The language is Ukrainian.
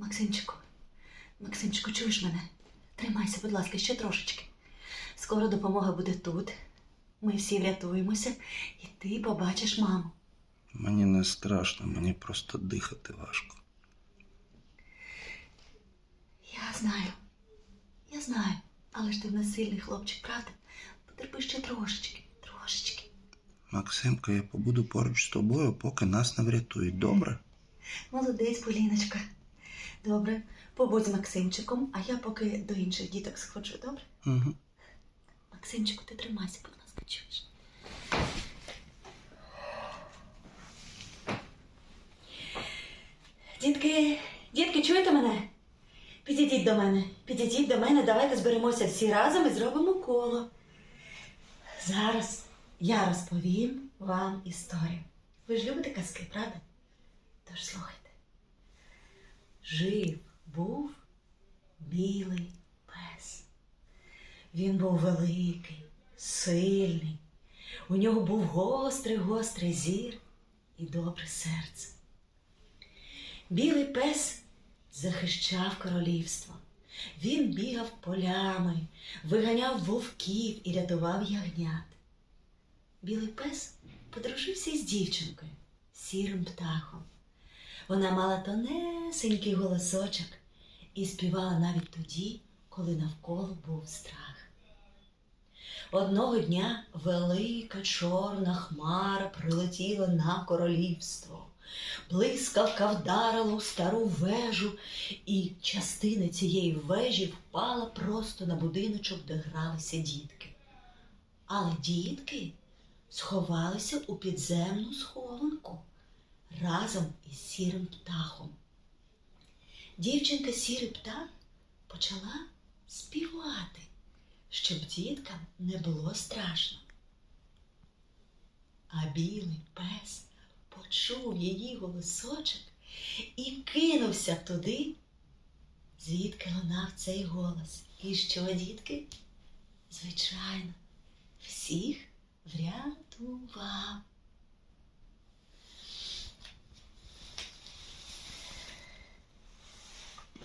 Максимчику, Максимчику, чуєш мене? Тримайся, будь ласка, ще трошечки. Скоро допомога буде тут. Ми всі врятуємося, і ти побачиш маму. Мені не страшно, мені просто дихати важко. Я знаю, я знаю, але ж ти в нас сильний хлопчик, правда? Потерпи ще трошечки, трошечки. Максимко, я побуду поруч з тобою, поки нас не врятують, добре? Молодець, Поліночка. Добре, побудь з Максимчиком, а я поки до інших діток сходжу, добре? Угу. Максимчику, ти тримайся, будь ласка, чуєш. Дітки, дітки, чуєте мене? Підійдіть до мене, підійдіть до мене, давайте зберемося всі разом і зробимо коло. Зараз я розповім вам історію. Ви ж любите казки, правда? Тож слухайте. Жив був білий пес. Він був великий, сильний. У нього був гострий, гострий зір і добре серце. Білий пес захищав королівство. Він бігав полями, виганяв вовків і рятував ягнят. Білий пес подружився із дівчинкою, сірим птахом. Вона мала тонесенький голосочок і співала навіть тоді, коли навколо був страх. Одного дня велика чорна хмара прилетіла на королівство. Блискавка вдарила у стару вежу, і частина цієї вежі впала просто на будиночок, де гралися дітки. Але дітки сховалися у підземну схованку разом із сірим птахом. Дівчинка сірий птах почала співати, щоб діткам не було страшно. А білий пес почув її голосочок і кинувся туди, звідки лунав цей голос. І що, дітки? Звичайно, всіх врятував.